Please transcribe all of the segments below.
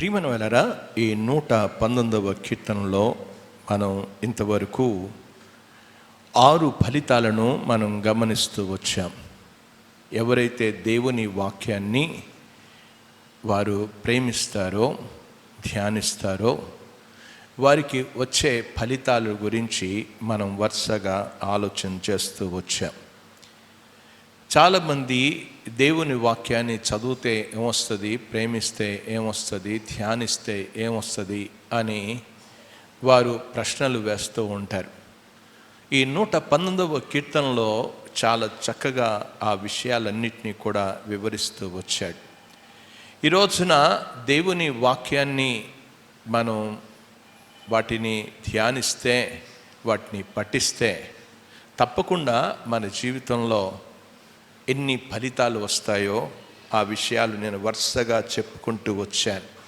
ప్రియమైన వాళ్ళరా ఈ నూట పంతొమ్మిదవ కీర్తనలో మనం ఇంతవరకు ఆరు ఫలితాలను మనం గమనిస్తూ వచ్చాం. ఎవరైతే దేవుని వాక్యాన్ని వారు ప్రేమిస్తారో ధ్యానిస్తారో వారికి వచ్చే ఫలితాల గురించి మనం వరుసగా ఆలోచన చేస్తూ వచ్చాం. చాలామంది దేవుని వాక్యాన్ని చదివితే ఏమొస్తుంది? ప్రేమిస్తే ఏమొస్తుంది? ధ్యానిస్తే ఏమొస్తుంది? అని వారు ప్రశ్నలు వేస్తూ ఉంటారు. ఈ నూట పంతొమ్మిదవ కీర్తనలో చాలా చక్కగా ఆ విషయాలన్నింటినీ కూడా వివరిస్తూ వచ్చాడు. ఈ రోజున దేవుని వాక్యాన్ని మనం వాటిని ధ్యానిస్తే వాటిని పఠిస్తే తప్పకుండా మన జీవితంలో ఎన్ని ఫలితాలు వస్తాయో ఆ విషయాలు నేను వరుసగా చెప్పుకుంటూ వచ్చాను.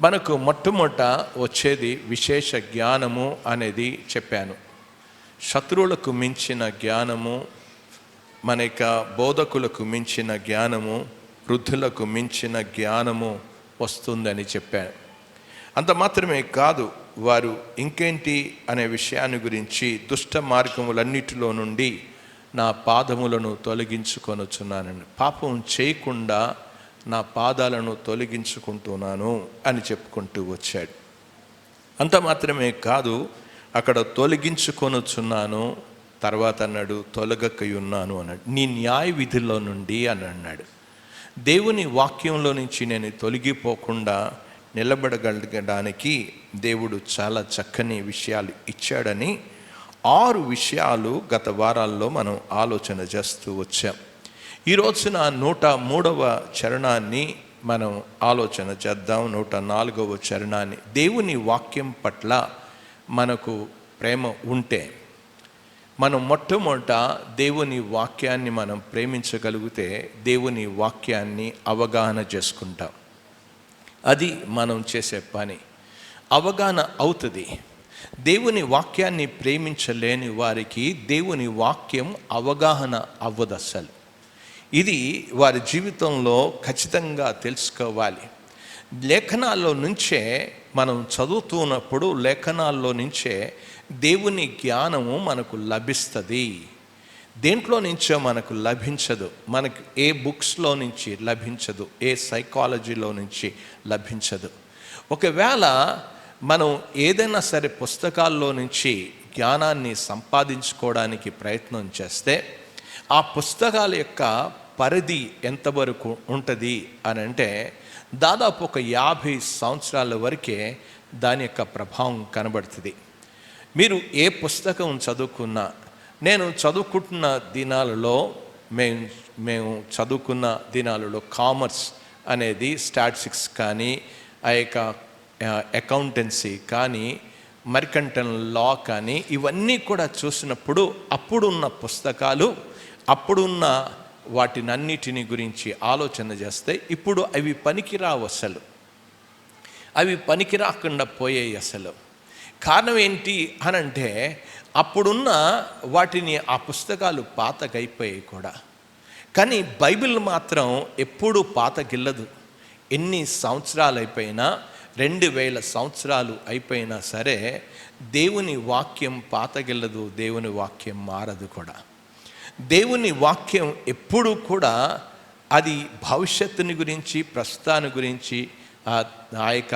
మనకు మొట్టమొదట వచ్చేది విశేష జ్ఞానము అనేది చెప్పాను. శత్రువులకు మించిన జ్ఞానము మన యొక్క బోధకులకు మించిన జ్ఞానము వృద్ధులకు మించిన జ్ఞానము వస్తుందని చెప్పాను. అంత మాత్రమే కాదు వారు ఇంకేంటి అనే విషయాన్ని గురించి దుష్ట మార్గములన్నిటిలో నుండి నా పాదములను తొలగించుకొనుచున్నానని. పాపం చేయకుండా నా పాదాలను తొలగించుకుంటున్నాను అని చెప్పుకుంటూ వచ్చాడు. అంత మాత్రమే కాదు అక్కడ తొలగించుకొనుచున్నాను తర్వాత అన్నాడు తొలగకయున్నాను అన్నాడు. నీ న్యాయ విధిలో నుండి అని అన్నాడు. దేవుని వాక్యంలో నుంచి నేను తొలగిపోకుండా నిలబడగలగడానికి దేవుడు చాలా చక్కని విషయాలు ఇచ్చాడని ఆరు విషయాలు గత వారాల్లో మనం ఆలోచన చేస్తూ వచ్చాం. ఈ రోజున నూట మూడవ చరణాన్ని మనం ఆలోచన చేద్దాం. నూట నాలుగవ చరణాన్ని దేవుని వాక్యం పట్ల మనకు ప్రేమ ఉంటే మనం మొట్టమొదట దేవుని వాక్యాన్ని మనం ప్రేమించగలిగితే దేవుని వాక్యాన్ని అవగాహన చేసుకుంటాం. అది మనం చేసే పని. అవగాహన అవుతుంది. దేవుని వాక్యాన్ని ప్రేమించలేని వారికి దేవుని వాక్యం అవగాహన అవ్వదు అసలు ఇది వారి జీవితంలో ఖచ్చితంగా తెలుసుకోవాలి. లేఖనాల్లో నుంచే మనం చదువుతున్నప్పుడు లేఖనాల్లో నుంచే దేవుని జ్ఞానము మనకు లభిస్తుంది. దేంట్లో నుంచో మనకు లభించదు. మనకు ఏ బుక్స్లో నుంచి లభించదు. ఏ సైకాలజీలో నుంచి లభించదు. ఒకవేళ మనం ఏదైనా సరే పుస్తకాల్లో నుంచి జ్ఞానాన్ని సంపాదించుకోవడానికి ప్రయత్నం చేస్తే ఆ పుస్తకాల యొక్క పరిధి ఎంతవరకు ఉంటుంది అని అంటే దాదాపు ఒక యాభై సంవత్సరాల వరకే దాని యొక్క ప్రభావం కనబడుతుంది. మీరు ఏ పుస్తకం చదువుకున్నా నేను చదువుకుంటున్న దినాలలో మేము మేము చదువుకున్న దినాలలో కామర్స్ అనేది స్టాటిస్టిక్స్ కానీ ఆ యొక్క అకౌంటెన్సీ కానీ మరికంటన్ లా కానీ ఇవన్నీ కూడా చూసినప్పుడు అప్పుడున్న పుస్తకాలు అప్పుడున్న వాటినన్నిటిని గురించి ఆలోచన చేస్తే ఇప్పుడు అవి పనికిరావు అసలు. అవి పనికి రాకుండా పోయాయి అసలు. కారణం ఏంటి అనంటే అప్పుడున్న వాటిని ఆ పుస్తకాలు పాతకైపోయాయి కూడా. కానీ బైబిల్ మాత్రం ఎప్పుడూ పాతగిల్లదు. ఎన్ని సంవత్సరాలు అయిపోయినా రెండు వేల సంవత్సరాలు అయిపోయినా సరే దేవుని వాక్యం పాతగిల్లదు దేవుని వాక్యం మారదు కూడా. దేవుని వాక్యం ఎప్పుడూ కూడా అది భవిష్యత్తుని గురించి ప్రస్తుతాన్ని గురించి ఆ- ఆ యొక్క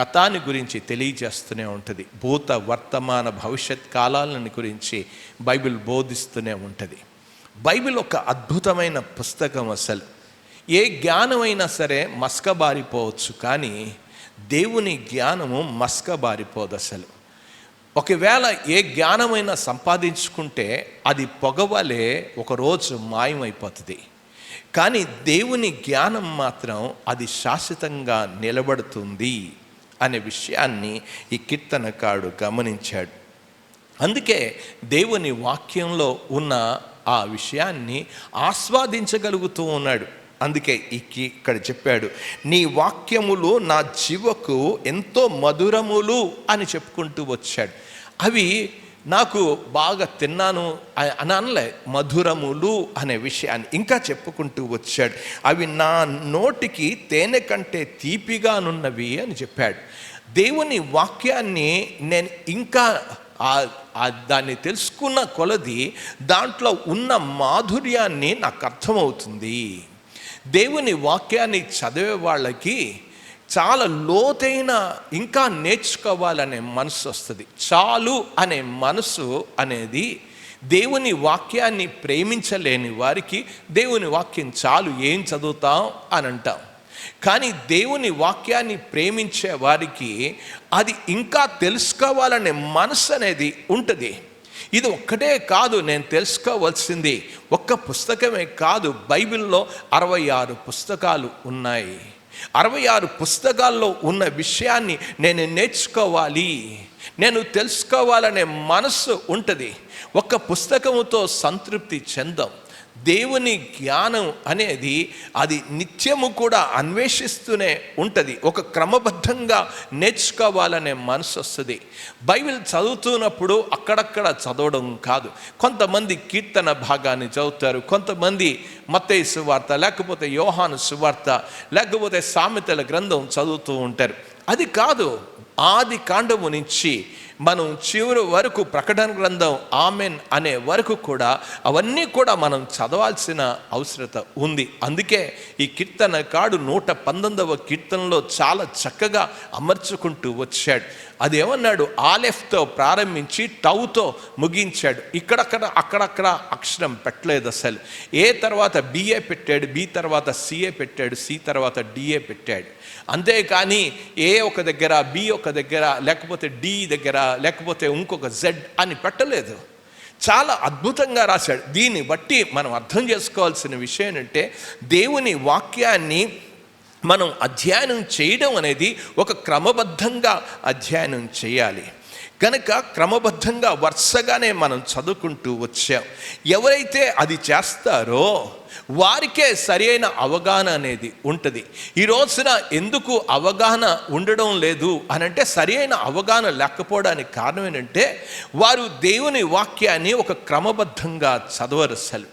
గతాన్ని గురించి తెలియజేస్తూనే ఉంటుంది. భూత వర్తమాన భవిష్యత్ కాలాలను గురించి బైబిల్ బోధిస్తూనే ఉంటుంది. బైబిల్ ఒక అద్భుతమైన పుస్తకం అసలు. ఏ జ్ఞానమైనా సరే మస్కబారిపోవచ్చు కానీ దేవుని జ్ఞానము మస్కబారిపోదు అసలు. ఒకవేళ ఏ జ్ఞానమైనా సంపాదించుకుంటే అది పొగవలే ఒకరోజు మాయమైపోతుంది. కానీ దేవుని జ్ఞానం మాత్రం అది శాశ్వతంగా నిలబడుతుంది అనే విషయాన్ని ఈ కీర్తనకాడు గమనించాడు. అందుకే దేవుని వాక్యంలో ఉన్న ఆ విషయాన్ని ఆస్వాదించగలుగుతూ ఉన్నాడు. అందుకే ఇక్కడ చెప్పాడు నీ వాక్యములు నా జీవకు ఎంతో మధురములు అని చెప్పుకుంటూ వచ్చాడు. అవి నాకు బాగా తిన్నాను అని అనలే మధురములు అనే విషయాన్ని ఇంకా చెప్పుకుంటూ వచ్చాడు. అవి నా నోటికి తేనె కంటే తీపిగానున్నవి అని చెప్పాడు. దేవుని వాక్యాన్ని నేను ఇంకా దాన్ని తెలుసుకున్న కొలది దాంట్లో ఉన్న మాధుర్యాన్ని నాకు అర్థమవుతుంది. దేవుని వాక్యాన్ని చదివే వాళ్ళకి చాలా లోతైన ఇంకా నేర్చుకోవాలనే మనసు వస్తుంది. చాలు అనే మనసు అనేది దేవుని వాక్యాన్ని ప్రేమించలేని వారికి దేవుని వాక్యం చాలు ఏం చదువుతాం అని అంటాం. కానీ దేవుని వాక్యాన్ని ప్రేమించే వారికి అది ఇంకా తెలుసుకోవాలనే మనసు అనేది ఉంటుంది. ఇది ఒక్కటే కాదు నేను తెలుసుకోవాల్సింది. ఒక్క పుస్తకమే కాదు బైబిల్లో అరవై ఆరు పుస్తకాలు ఉన్నాయి. అరవై ఆరు పుస్తకాల్లో ఉన్న విషయాన్ని నేను నేర్చుకోవాలి. నేను తెలుసుకోవాలనే మనస్సు ఉంటుంది. ఒక్క పుస్తకముతో సంతృప్తి చెందాం. దేవుని జ్ఞానం అనేది అది నిత్యము కూడా అన్వేషిస్తూనే ఉంటుంది. ఒక క్రమబద్ధంగా నేర్చుకోవాలనే మనసు వస్తుంది. బైబిల్ చదువుతున్నప్పుడు అక్కడక్కడ చదవడం కాదు. కొంతమంది కీర్తన భాగాన్ని చదువుతారు కొంతమంది మత్తయ్య సువార్త లేకపోతే యోహాను సువార్త లేకపోతే సామెతల గ్రంథం చదువుతూ ఉంటారు. అది కాదు ఆది కాండము నుంచి మనం చివరి వరకు ప్రకటన గ్రంథం ఆమెన్ అనే వరకు కూడా అవన్నీ కూడా మనం చదవాల్సిన అవసరత ఉంది. అందుకే ఈ కీర్తన కాడు నూట పంతొమ్మిదవ కీర్తనలో చాలా చక్కగా అమర్చుకుంటూ వచ్చాడు. అదేమన్నాడు? ఆలెఫ్తో ప్రారంభించి టౌతో ముగించాడు. ఇక్కడక్కడ అక్కడక్కడ అక్షరం పెట్టలేదు అసలు. ఏ తర్వాత బిఏ పెట్టాడు బి తర్వాత సిఏ పెట్టాడు సి తర్వాత డిఏ పెట్టాడు. అంతేకాని ఏ ఒక దగ్గర బి ఒక దగ్గర లేకపోతే డి దగ్గర లేకపోతే ఇంకొక జెడ్ అని పెట్టలేదు. చాలా అద్భుతంగా రాశాడు. దీన్ని బట్టి మనం అర్థం చేసుకోవాల్సిన విషయం ఏంటంటే దేవుని వాక్యాన్ని మనం అధ్యయనం చేయడం అనేది ఒక క్రమబద్ధంగా అధ్యయనం చేయాలి. కనుక క్రమబద్ధంగా వరుసగానే మనం చదువుకుంటూ వచ్చాం. ఎవరైతే అది చేస్తారో వారికే సరైన అవగాహన అనేది ఉంటుంది. ఈ రోజున ఎందుకు అవగాహన ఉండడం లేదు అని అంటే సరైన అవగాహన లేకపోవడానికి కారణం ఏంటంటే వారు దేవుని వాక్యాన్ని ఒక క్రమబద్ధంగా చదవరు అసలు.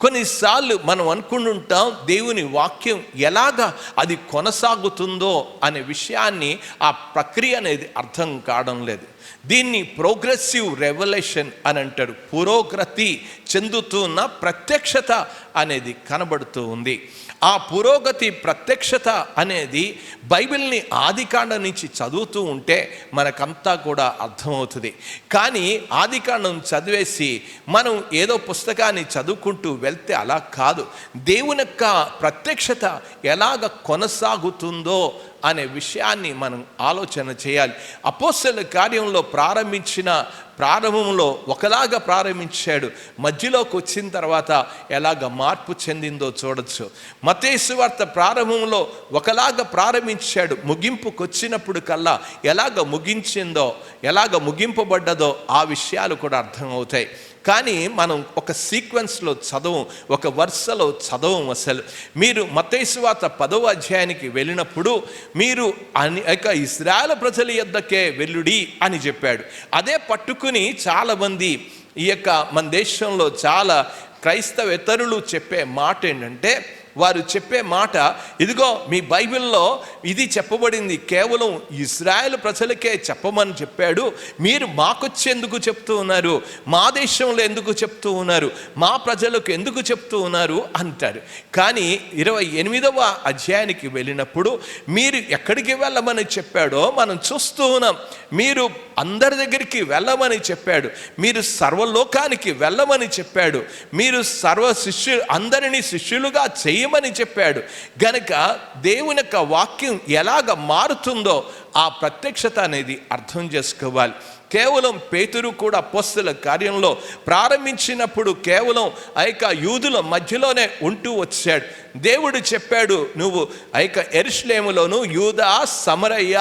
కొన్నిసార్లు మనం అనుకుంటుంటాం దేవుని వాక్యం ఎలాగా అది కొనసాగుతుందో అనే విషయాన్ని ఆ ప్రక్రియ అనేది అర్థం కావడం లేదు. దీన్ని ప్రోగ్రెసివ్ రెవల్యూషన్ అని అంటారు. పురోగతి చెందుతున్న ప్రత్యక్షత అనేది కనబడుతూ ఉంది. ఆ పురోగతి ప్రత్యక్షత అనేది బైబిల్ని ఆదికాండం నుంచి చదువుతూ ఉంటే మనకంతా కూడా అర్థమవుతుంది. కానీ ఆదికాండం చదివేసి మనం ఏదో పుస్తకాన్ని చదువుకుంటూ వెళ్తే అలా కాదు. దేవుని యొక్క ప్రత్యక్షత ఎలాగ కొనసాగుతుందో అనే విషయాన్ని మనం ఆలోచన చేయాలి. అపోసల కార్యంలో ప్రారంభించిన ప్రారంభంలో ఒకలాగా ప్రారంభించాడు. మధ్యలోకి వచ్చిన తర్వాత ఎలాగ మార్పు చెందిందో చూడొచ్చు. మతేసు వార్త ప్రారంభంలో ఒకలాగా ప్రారంభించాడు. ముగింపుకు వచ్చినప్పుడు కల్లా ఎలాగ ముగించిందో ఎలాగ ముగింపబడ్డదో ఆ విషయాలు కూడా అర్థమవుతాయి. కానీ మనం ఒక సీక్వెన్స్లో చదవం ఒక వరుసలో చదవం అసలు. మీరు మతేశ్వాత పదవ అధ్యాయానికి వెళ్ళినప్పుడు మీరు అనేక ఇస్రాయల ప్రజల యొద్దకే వెళ్ళుడి అని చెప్పాడు. అదే పట్టుకుని చాలామంది ఈ యొక్క మన దేశంలో చాలా క్రైస్తవేతరులు చెప్పే మాట ఏంటంటే వారు చెప్పే మాట ఇదిగో మీ బైబిల్లో ఇది చెప్పబడింది కేవలం ఇస్రాయల్ ప్రజలకే చెప్పమని చెప్పాడు మీరు మాకొచ్చేందుకు చెప్తూ ఉన్నారు మా దేశంలో ఎందుకు చెప్తూ ఉన్నారు మా ప్రజలకు ఎందుకు చెప్తూ ఉన్నారు అంటారు కానీ ఇరవై ఎనిమిదవ అధ్యాయానికి వెళ్ళినప్పుడు మీరు ఎక్కడికి వెళ్ళమని చెప్పాడో మనం చూస్తూ ఉన్నాం. మీరు అందరి దగ్గరికి వెళ్ళమని చెప్పాడు మీరు సర్వలోకానికి వెళ్ళమని చెప్పాడు మీరు సర్వ శిష్యు అందరినీ శిష్యులుగా చేయమని చెప్పాడు? గనక దేవుని యొక్క వాక్యం ఎలాగ మారుతుందో ఆ ప్రత్యక్షత అనేది అర్థం చేసుకోవాలి. కేవలం పేతురు కూడా అపోస్తుల కార్యంలో ప్రారంభించినప్పుడు కేవలం ఆ యొక్క యూదుల మధ్యలోనే ఉంటూ వచ్చాడు. దేవుడు చెప్పాడు నువ్వు ఆ యొక్క ఎరుషులేములోను యూదా సమరయ్య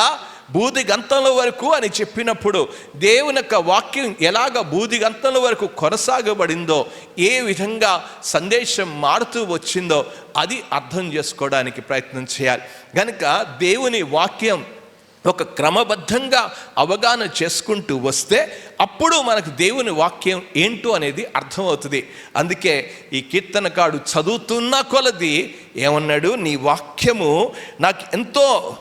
బూది గంతల వరకు అని చెప్పినప్పుడు దేవుని యొక్క వాక్యం ఎలాగ బూది గంతల వరకు కొనసాగబడిందో ఏ విధంగా సందేశం మారుతూ వచ్చిందో అది అర్థం చేసుకోవడానికి ప్రయత్నం చేయాలి. కనుక దేవుని వాక్యం ఒక క్రమబద్ధంగా అవగాహన చేసుకుంటూ వస్తే అప్పుడు మనకు దేవుని వాక్యం ఏంటో అనేది అర్థమవుతుంది. అందుకే ఈ కీర్తనకాడు చదువుతున్న కొలది ఏమన్నాడు నీ వాక్యము నాకు ఎంతో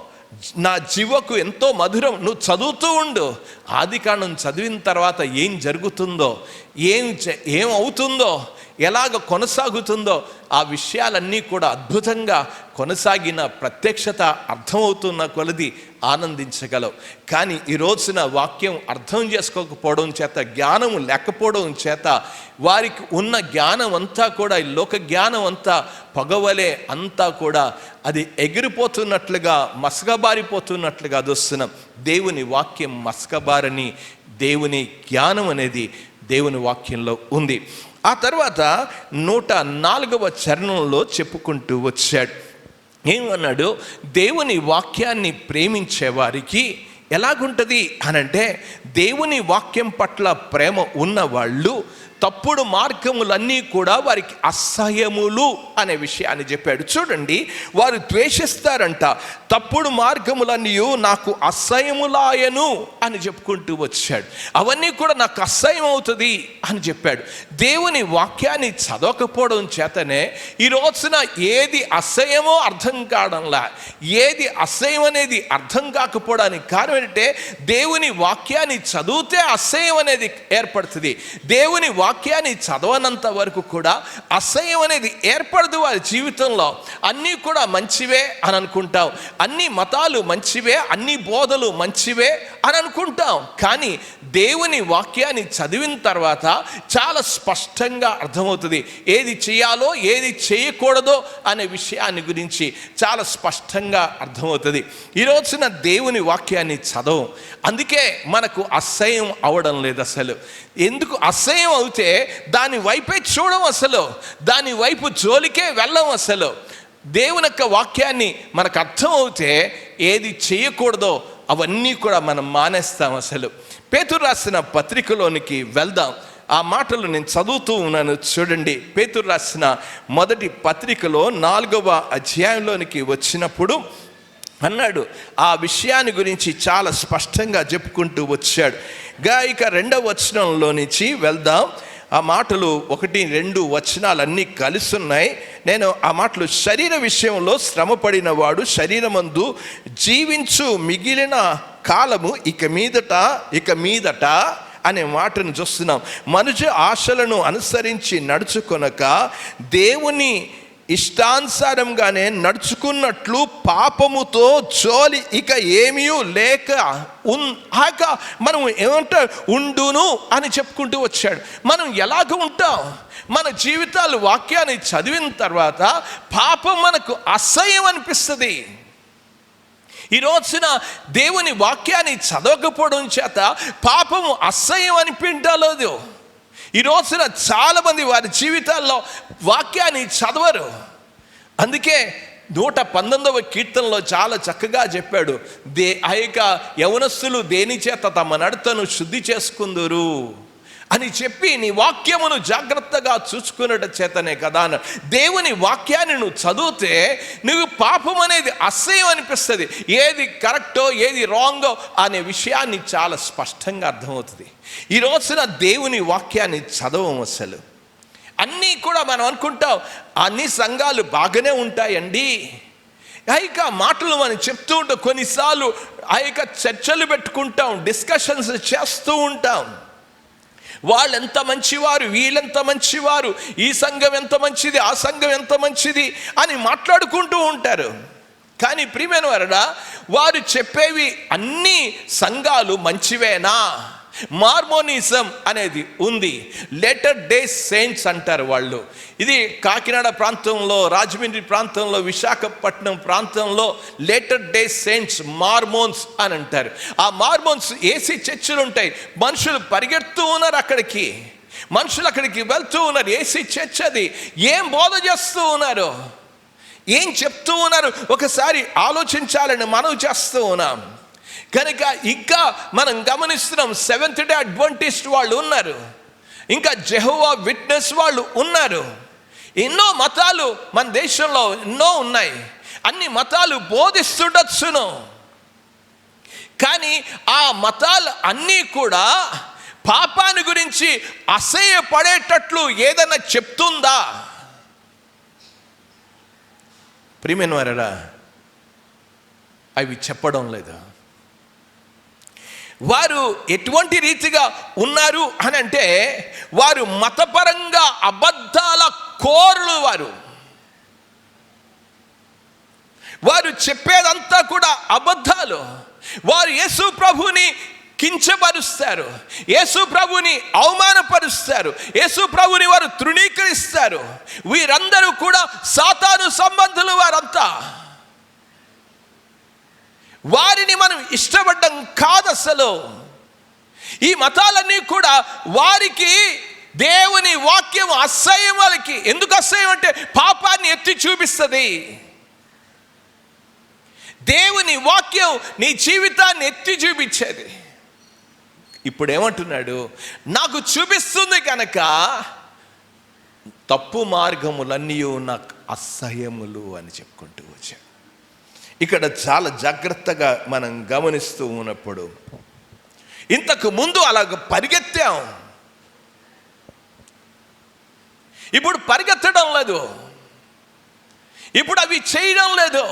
నా జీవకు ఎంతో మధురం నువ్వు చదువుతూ ఉండు. ఆది కాండం చదివిన తర్వాత ఏం జరుగుతుందో ఏం చే- ఏం అవుతుందో ఎలాగ కొనసాగుతుందో ఆ విషయాలన్నీ కూడా అద్భుతంగా కొనసాగిన ప్రత్యక్షత అర్థమవుతున్న కొలది ఆనందించగలవు. కానీ ఈ రోజున వాక్యం అర్థం చేసుకోకపోవడం చేత జ్ఞానం లేకపోవడం చేత వారికి ఉన్న జ్ఞానం అంతా కూడా ఈ లోక జ్ఞానం అంతా పొగవలే అంతా కూడా అది ఎగిరిపోతున్నట్లుగా మసకబారిపోతున్నట్లుగా చూస్తున్నాం దేవుని వాక్యం మసకబారని దేవుని జ్ఞానం అనేది దేవుని వాక్యంలో ఉంది. ఆ తర్వాత నూట నాలుగవ చరణంలో చెప్పుకుంటూ వచ్చాడు. ఏమన్నాడు? దేవుని వాక్యాన్ని ప్రేమించే వారికి ఎలాగుంటుంది? అనంటే దేవుని వాక్యం పట్ల ప్రేమ ఉన్న వాళ్ళు తప్పుడు మార్గములన్నీ కూడా వారికి అసహ్యములు అనే విషయాన్ని చెప్పాడు. చూడండి వారు ద్వేషిస్తారంట. తప్పుడు మార్గములన్నీ నాకు అసహ్యములాయను అని చెప్పుకుంటూ వచ్చాడు. అవన్నీ కూడా నాకు అసహ్యం అవుతుంది అని చెప్పాడు. దేవుని వాక్యాన్ని చదవకపోవడం చేతనే ఈ రోజున ఏది అసహ్యమో అర్థం కావడంలా ఏది అసహ్యం అనేది అర్థం కాకపోవడానికి కారణం ఏంటంటే దేవుని వాక్యాన్ని చదివితే అసహ్యం అనేది ఏర్పడుతుంది. దేవుని వాక్యాన్ని చదవనంత వరకు కూడా అసహ్యం అనేది ఏర్పడదు వారి జీవితంలో. అన్నీ కూడా మంచివే అని అనుకుంటాం. అన్ని మతాలు మంచివే అన్ని బోధలు మంచివే అని అనుకుంటాం. కానీ దేవుని వాక్యాన్ని చదివిన తర్వాత చాలా స్పష్టంగా అర్థమవుతుంది. ఏది చేయాలో ఏది చేయకూడదో అనే విషయాన్ని గురించి చాలా స్పష్టంగా అర్థమవుతుంది. ఈ రోజున దేవుని వాక్యాన్ని చదవం. అందుకే మనకు అసహ్యం అవడం లేదు అసలు. ఎందుకు అసహ్యం అవుతే దాని వైపే చూడం అసలు దాని వైపు జోలికే వెళ్ళం అసలు. దేవుని యొక్క వాక్యాన్ని మనకు అర్థం అవుతే ఏది చేయకూడదో అవన్నీ కూడా మనం మానేస్తాం అసలు. పేతురు రాసిన పత్రికలోనికి వెళ్దాం. ఆ మాటలు నేను చదువుతూ ఉన్నాను చూడండి. పేతురు రాసిన మొదటి పత్రికలో నాలుగవ అధ్యాయంలోనికి వచ్చినప్పుడు అన్నాడు ఆ విషయాన్ని గురించి చాలా స్పష్టంగా చెప్పుకుంటూ వచ్చాడు. గాయక రెండవ వచనంలో నుంచి వెళ్దాం. ఆ మాటలు ఒకటి రెండు వచనాలన్నీ కలుస్తున్నాయి నేను ఆ మాటలు శరీర విషయంలో శ్రమపడిన వాడు శరీరమందు జీవించు మిగిలిన కాలము ఇక మీదట ఇక మీదట అనే మాటను చూస్తున్నాం. మనుషు ఆశలను అనుసరించి నడుచుకొనక దేవుని ఇష్టానుసారంగానే నడుచుకున్నట్లు పాపముతో జోలి ఇక ఏమీ లేక ఉన్ ఆక మనం ఏమంటా ఉండును అని చెప్పుకుంటూ వచ్చాడు. మనం ఎలాగ ఉంటాం? మన జీవితాలు వాక్యాన్ని చదివిన తర్వాత పాపం మనకు అసహ్యం అనిపిస్తుంది. ఈ రోజున దేవుని వాక్యాన్ని చదవకపోవడం చేత పాపము అసహ్యం అనిపించలేదు. ఈ రోజున చాలామంది వారి జీవితాల్లో వాక్యాన్ని చదవరు. అందుకే నూట పంతొమ్మిదవ కీర్తనలో చాలా చక్కగా చెప్పాడు దే ఆ యొక్క యవనస్తులు దేని చేత తమ నడతను? శుద్ధి చేసుకుందురు. అని చెప్పి నీ వాక్యమును జాగ్రత్తగా చూసుకున్నట చేతనే కదా అన్న దేవుని వాక్యాన్ని నువ్వు చదివితే నువ్వు పాపం అనేది అసహ్యం అనిపిస్తుంది. ఏది కరెక్టో ఏది రాంగో అనే విషయాన్ని చాలా స్పష్టంగా అర్థమవుతుంది. ఈ రోజున దేవుని వాక్యాన్ని చదవం అసలు. అన్నీ కూడా మనం అనుకుంటాం అన్ని సంఘాలు బాగానే ఉంటాయండి. ఆ యొక్క మాటలు మనం చెప్తూ ఉంటాం కొన్నిసార్లు ఆ యొక్క చర్చలు పెట్టుకుంటాం డిస్కషన్స్ చేస్తూ ఉంటాం. వాళ్ళెంత మంచివారు వీళ్ళెంత మంచివారు ఈ సంఘం ఎంత మంచిది ఆ సంఘం ఎంత మంచిది అని మాట్లాడుకుంటూ ఉంటారు. కానీ ప్రియమైన వారడా వారు చెప్పేవి అన్ని సంఘాలు మంచివేనా? మార్మోనిజం అనేది ఉంది. లెటర్ డే సెయింట్స్ అంటారు వాళ్ళు. ఇది కాకినాడ ప్రాంతంలో రాజమండ్రి ప్రాంతంలో విశాఖపట్నం ప్రాంతంలో లేటర్ డే సెయింట్స్ మార్మోన్స్ అని అంటారు. ఆ మార్మోన్స్ ఏసీ చర్చిలు ఉంటాయి. మనుషులు పరిగెడుతూ ఉన్నారు అక్కడికి. మనుషులు అక్కడికి వెళ్తూ ఉన్నారు. ఏసీ చర్చ్ అది. ఏం బోధ చేస్తూ ఉన్నారు? ఏం చెప్తూ ఉన్నారు? ఒకసారి ఆలోచించాలని మనం చేస్తూ ఉన్నాం. కనుక ఇంకా మనం గమనిస్తున్నాం సెవెంత్ డే అడ్వంటిస్ట్ వాళ్ళు ఉన్నారు. ఇంకా జెహోవా విట్నెస్ వాళ్ళు ఉన్నారు. ఎన్నో మతాలు మన దేశంలో ఎన్నో ఉన్నాయి. అన్ని మతాలు బోధిస్తుండొచ్చును. కానీ ఆ మతాలు అన్నీ కూడా పాపాన్ని గురించి అసహ్యపడేటట్లు ఏదైనా చెప్తుందా? ప్రియమైన వారరా అవి చెప్పడం లేదా. వారు ఎటువంటి రీతిగా ఉన్నారు అని అంటే వారు మతపరంగా అబద్ధాల కోరులు వారు. వారు చెప్పేదంతా కూడా అబద్ధాలు. వారు యేసు ప్రభుని కించపరుస్తారు. యేసు ప్రభుని అవమానపరుస్తారు. యేసు ప్రభుని వారు తృణీకరిస్తారు. వీరందరూ కూడా సాతాను సంబంధులు వారంతా. వారిని మనం ఇష్టపడ్డం కాదు అసలు ఈ మతాలన్నీ కూడా వారికి దేవుని వాక్యం అసహ్యం వాళ్ళకి. ఎందుకు అసహ్యం అంటే పాపాన్ని ఎత్తి చూపిస్తుంది. దేవుని వాక్యం నీ జీవితాన్ని ఎత్తి చూపించేది. ఇప్పుడు ఏమంటున్నాడు నాకు చూపిస్తుంది కనుక తప్పు మార్గములన్నీ నాకు అసహ్యములు అని చెప్పుకుంటూ ఇక్కడ చాలా జాగ్రత్తగా మనం గమనిస్తూ ఉన్నప్పుడు ఇంతకు ముందు అలాగ పరిగెత్తాం. ఇప్పుడు పరిగెత్తడం లేదు. ఇప్పుడు అవి చేయడం లేదు.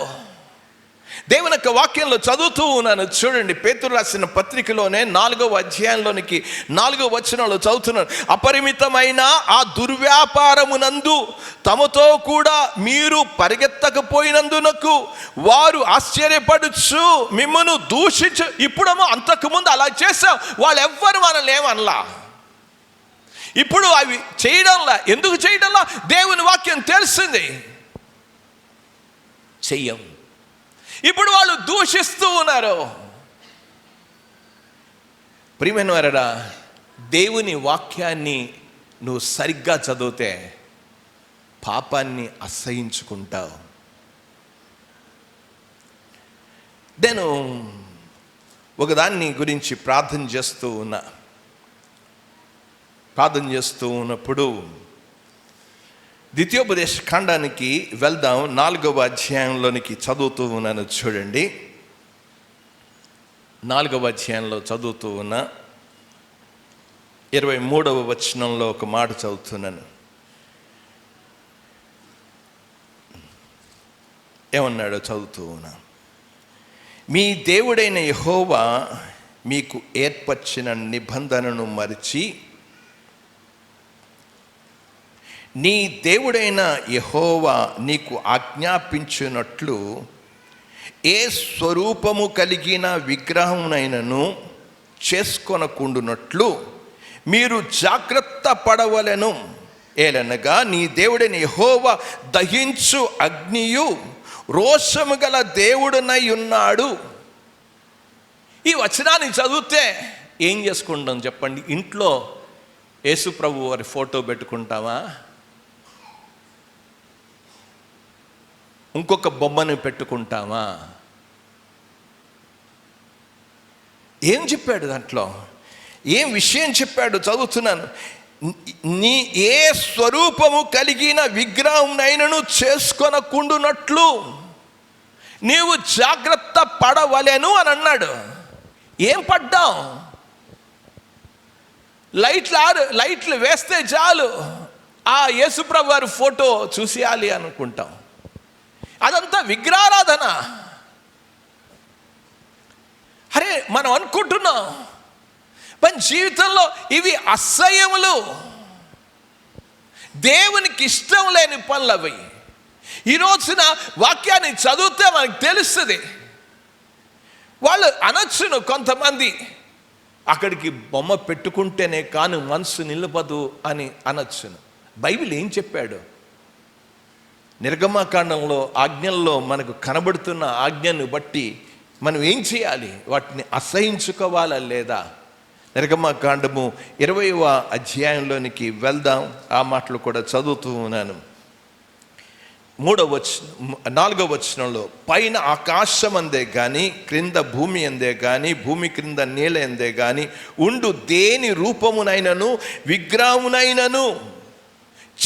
దేవుని యొక్క వాక్యంలో చదువుతూ ఉన్నాను. చూడండి పేతురు రాసిన పత్రికలోనే నాలుగవ అధ్యాయంలోనికి నాలుగవ వచనంలో చదువుతున్నాను. అపరిమితమైన ఆ దుర్వ్యాపారమునందు తమతో కూడా మీరు పరిగెత్తకపోయినందునకు వారు ఆశ్చర్యపడుచు మిమ్మను దూషించు. ఇప్పుడేమో అంతకుముందు అలా చేసాం వాళ్ళు ఎవ్వరు మనల్ని ఏమనలా? ఇప్పుడు అవి చేయడంలా? ఎందుకు చేయడంలా? దేవుని వాక్యం తెలిసింది. చెయ్యం ఇప్పుడు వాళ్ళు దూషిస్తూ ఉన్నారు. ప్రియమైన వారడా దేవుని వాక్యాన్ని నువ్వు సరిగ్గా చదివితే పాపాన్ని అసహించుకుంటావు. నేను ఒకదాన్ని గురించి ప్రార్థన చేస్తూ ఉన్నా. ప్రార్థన చేస్తూ ఉన్నప్పుడు ద్వితీయోపదేశ ఖండానికి వెళ్దాం. నాలుగవ అధ్యాయంలోనికి చదువుతూ ఉన్నాను చూడండి. నాలుగవ అధ్యాయంలో చదువుతూ ఉన్న ఇరవై మూడవ వచనంలో ఒక మాట చదువుతున్నాను. ఏమన్నాడో చదువుతూ ఉన్నా. మీ దేవుడైన యహోవా మీకు ఏర్పరిచిన నిబంధనను మరిచి నీ దేవుడైన యహోవా నీకు ఆజ్ఞాపించినట్లు ఏ స్వరూపము కలిగిన విగ్రహమునైనను చేసుకొనకుండునట్లు మీరు జాగ్రత్త పడవలను. ఏలనగా నీ దేవుడైన యహోవా దహించు అగ్నియు రోషము గల దేవుడునై ఉన్నాడు. ఈ వచనాన్ని చదివితే ఏం చేసుకుంటాం చెప్పండి? ఇంట్లో యేసు ప్రభు వారి ఫోటో పెట్టుకుంటావా? ఇంకొక బొమ్మను పెట్టుకుంటామా? ఏం చెప్పాడు దాంట్లో? ఏం విషయం చెప్పాడు? చదువుతున్నాను. నీ ఏ స్వరూపము కలిగిన విగ్రహంనైనను చేసుకొనకుండునట్లు నీవు జాగ్రత్త పడవలెను అని అన్నాడు. ఏం పడ్డాం? లైట్లు ఆరు లైట్లు వేస్తే చాలు. ఆ యేసుప్రభు వారి ఫోటో చూసేయాలి అనుకుంటాం. అదంతా విగ్రహారాధన. అరే మనం అనుకుంటున్నాం. మన జీవితంలో ఇవి అసహ్యములు. దేవునికి ఇష్టం లేని పనులు అవి ఈ రోజున వాక్యాన్ని చదివితే మనకు తెలుస్తుంది. వాళ్ళు అనొచ్చును కొంతమంది. అక్కడికి బొమ్మ పెట్టుకుంటేనే కాను మనసు నిలబదు అని అనొచ్చును. బైబిల్ ఏం చెప్పాడు? నిర్గమకాండంలో ఆజ్ఞల్లో మనకు కనబడుతున్న ఆజ్ఞను బట్టి మనం ఏం చేయాలి? వాటిని అసహించుకోవాలా లేదా? నిర్గమకాండము ఇరవైవ అధ్యాయంలోనికి వెళ్దాం. ఆ మాటలు కూడా చదువుతూ ఉన్నాను. మూడవ వచ నాలుగవ వచనంలో పైన ఆకాశం అందే కానీ క్రింద భూమి అందే కానీ భూమి క్రింద నీళ్ళ అందే కానీ ఉండు దేని రూపమునైనను? విగ్రహమునైనను?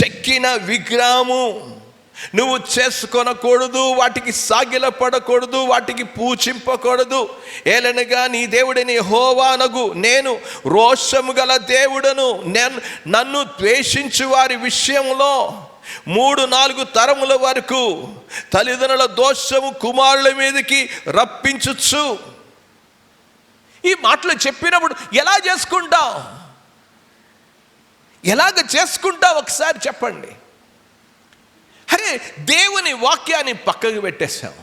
చెక్కిన విగ్రహము? నువ్వు చేసుకొనకూడదు వాటికి సాగిలపడకూడదు వాటికి పూచింపకూడదు ఏలనగా నీ దేవుడిని హోవానగు నేను రోషము గల దేవుడను నేను నన్ను ద్వేషించు వారి విషయంలో మూడు నాలుగు తరముల వరకు తల్లిదండ్రుల దోషము కుమారుల మీదకి రప్పించచ్చు ఈ మాటలు చెప్పినప్పుడు ఎలా చేసుకుంటాం ఎలాగ చేసుకుంటావు? ఒకసారి చెప్పండి. అరే దేవుని వాక్యాన్ని పక్కకు పెట్టేశాం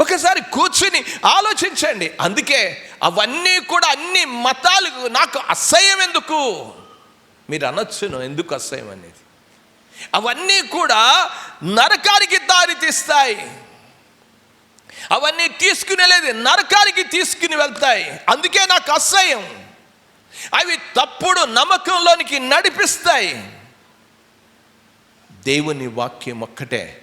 ఒకసారి కూర్చుని ఆలోచించండి. అందుకే అవన్నీ కూడా అన్ని మతాలు నాకు అసహ్యం ఎందుకు? మీరు అనొచ్చును ఎందుకు అసహ్యం అనేది? అవన్నీ కూడా నరకానికి దారి తీస్తాయి అవన్నీ తీసుకునేలేదు నరకానికి తీసుకుని వెళ్తాయి. అందుకే నాకు అసహ్యం. అవి తప్పుడు నమ్మకంలోనికి నడిపిస్తాయి. దేవుని వాక్యం ఒక్కటే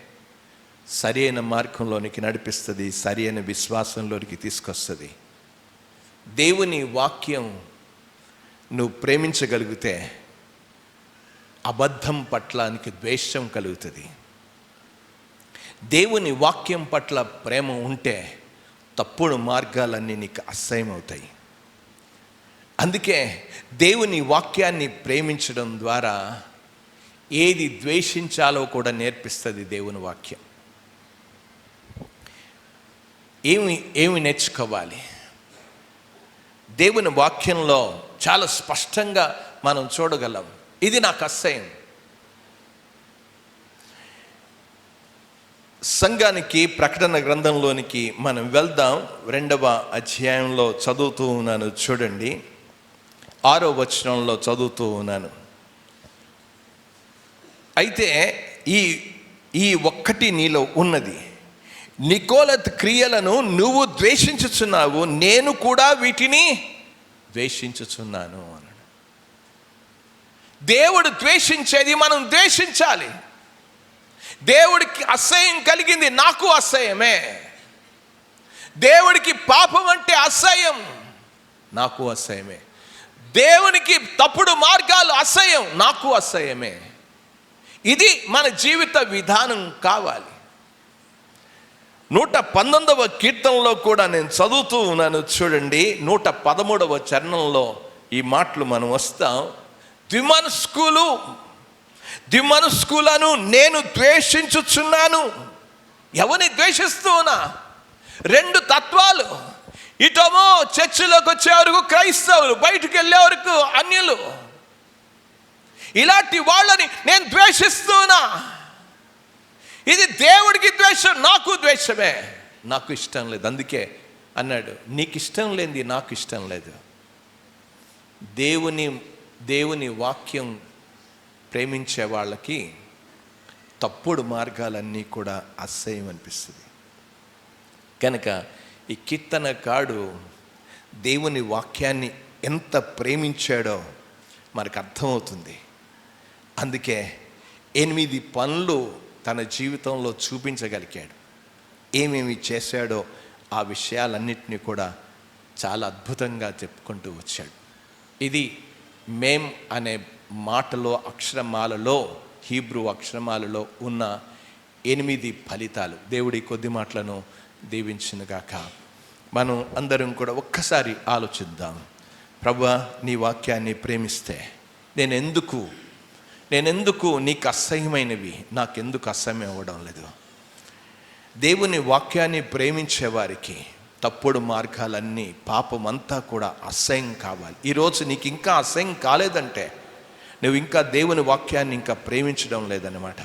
సరైన మార్గంలోనికి నడిపిస్తుంది సరైన విశ్వాసంలోనికి తీసుకొస్తుంది. దేవుని వాక్యం నువ్వు ప్రేమించగలిగితే అబద్ధం పట్లానికి ద్వేషం కలుగుతుంది. దేవుని వాక్యం పట్ల ప్రేమ ఉంటే తప్పుడు మార్గాలన్నీ నీకు అసహ్యం అవుతాయి అందుకే దేవుని వాక్యాన్ని ప్రేమించడం ద్వారా ఏది ద్వేషించాలో కూడా నేర్పిస్తుంది దేవుని వాక్యం. ఏమి ఏమి నేర్చుకోవాలి? దేవుని వాక్యంలో చాలా స్పష్టంగా మనం చూడగలం. ఇది నాకు అసహ్యం. సంఘానికి ప్రకటన గ్రంథంలోనికి మనం వెళ్దాం. రెండవ అధ్యాయంలో చదువుతూ ఉన్నాను చూడండి. ఆరో వచనంలో చదువుతూ ఉన్నాను. అయితే ఈ ఈ ఒక్కటి నీలో ఉన్నది. నికోలత్ క్రియలను నువ్వు ద్వేషించుచున్నావు నేను కూడా వీటిని ద్వేషించుచున్నాను అన్నాడు. దేవుడు ద్వేషించేది మనం ద్వేషించాలి. దేవుడికి అసహ్యం కలిగింది నాకు అసహ్యమే. దేవుడికి పాపం అంటే అసహ్యం నాకు అసహ్యమే. దేవునికి తప్పుడు మార్గాలు అసహ్యం నాకు అసహ్యమే. ఇది మన జీవిత విధానం కావాలి. నూట పంతొమ్మిదవ కీర్తనలో కూడా నేను చదువుతూ ఉన్నాను చూడండి నూట పదమూడవ చరణంలో ఈ మాటలు మనం వస్తాం. ద్విమనస్కులు ద్విమనస్కులను నేను ద్వేషించుచున్నాను. ఎవరిని ద్వేషిస్తున్నా? రెండు తత్వాలు. ఇటమో చర్చిలోకి వచ్చే వరకు క్రైస్తవులు బయటికి వెళ్ళే వరకు అన్యులు. ఇలాంటి వాళ్ళని నేను ద్వేషిస్తున్నా. ఇది దేవుడికి ద్వేషం నాకు ద్వేషమే. నాకు ఇష్టం లేదు అందుకే అన్నాడు. నీకు ఇష్టం లేనిది నాకు ఇష్టం లేదు. దేవుని దేవుని వాక్యం ప్రేమించే వాళ్ళకి తప్పుడు మార్గాలన్నీ కూడా అసహ్యం అనిపిస్తుంది. కనుక ఈ కీర్తనకాడు దేవుని వాక్యాన్ని ఎంత ప్రేమించాడో మనకు అర్థమవుతుంది. అందుకే ఎనిమిది పనులు తన జీవితంలో చూపించగలిగాడు. ఏమేమి చేశాడో ఆ విషయాలన్నింటినీ కూడా చాలా అద్భుతంగా చెప్పుకుంటూ వచ్చాడు. ఇది మేం అనే మాటలో అక్షరమాలలో హీబ్రూ అక్షరమాలలో ఉన్న ఎనిమిది ఫలితాలు. దేవుడి కొద్ది మాటలను దీవించినగాక మనం అందరం కూడా ఒక్కసారి ఆలోచిద్దాం. ప్రభా నీ వాక్యాన్ని ప్రేమిస్తే నేను ఎందుకు నేనెందుకు నీకు అసహ్యమైనవి? నాకెందుకు అసహ్యం అవ్వడం లేదు. దేవుని వాక్యాన్ని ప్రేమించే వారికి తప్పుడు మార్గాలన్నీ పాపం అంతా కూడా అసహ్యం కావాలి. ఈరోజు నీకు ఇంకా అసహ్యం కాలేదంటే నువ్వు ఇంకా దేవుని వాక్యాన్ని ఇంకా ప్రేమించడం లేదనమాట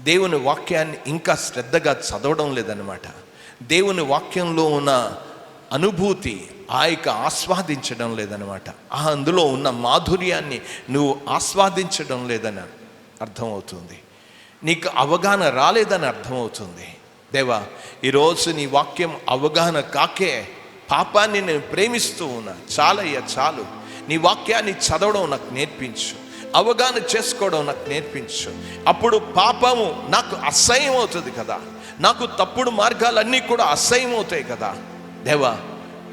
దేవుని వాక్యాన్ని ఇంకా శ్రద్ధగా చదవడం లేదనమాట దేవుని వాక్యంలో ఉన్న అనుభూతి ఆ యొక్క ఆస్వాదించడం లేదనమాట ఆ అందులో ఉన్న మాధుర్యాన్ని నువ్వు ఆస్వాదించడం లేదని అర్థమవుతుంది. నీకు అవగాహన రాలేదని అర్థమవుతుంది. దేవా ఈరోజు నీ వాక్యం అవగాహన కాకే పాపాన్ని నేను ప్రేమిస్తూ ఉన్నా. చాలయ్యా చాలు. నీ వాక్యాన్ని చదవడం నాకు నేర్పించు. అవగాహన చేసుకోవడం నాకు నేర్పించు. అప్పుడు పాపము నాకు అసహ్యం అవుతుంది కదా. నాకు తప్పుడు మార్గాలన్నీ కూడా అసహ్యం అవుతాయి కదా. దేవా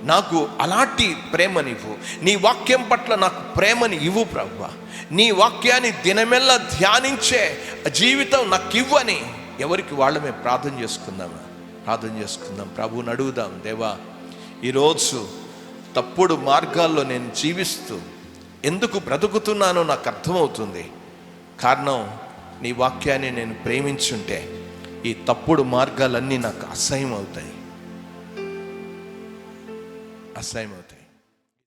నాకు అలాంటి ప్రేమనివ్వు నీ వాక్యం పట్ల నాకు ప్రేమని ఇవ్వు ప్రభు. నీ వాక్యాన్ని దినమెల్లా ధ్యానించే జీవితం నాకు ఇవ్వని ఎవరికి వాళ్ళమే ప్రార్థన చేసుకుందామా? ప్రార్థన చేసుకుందాం. ప్రభువుని అడుగుదాం. దేవా ఈరోజు తప్పుడు మార్గాల్లో నేను జీవిస్తూ ఎందుకు బ్రతుకుతున్నానో నాకు అర్థమవుతుంది. కారణం నీ వాక్యాన్ని నేను ప్రేమించుంటే ఈ తప్పుడు మార్గాలన్నీ నాకు అసహ్యం అవుతాయి అసహ్యం అవుతాయి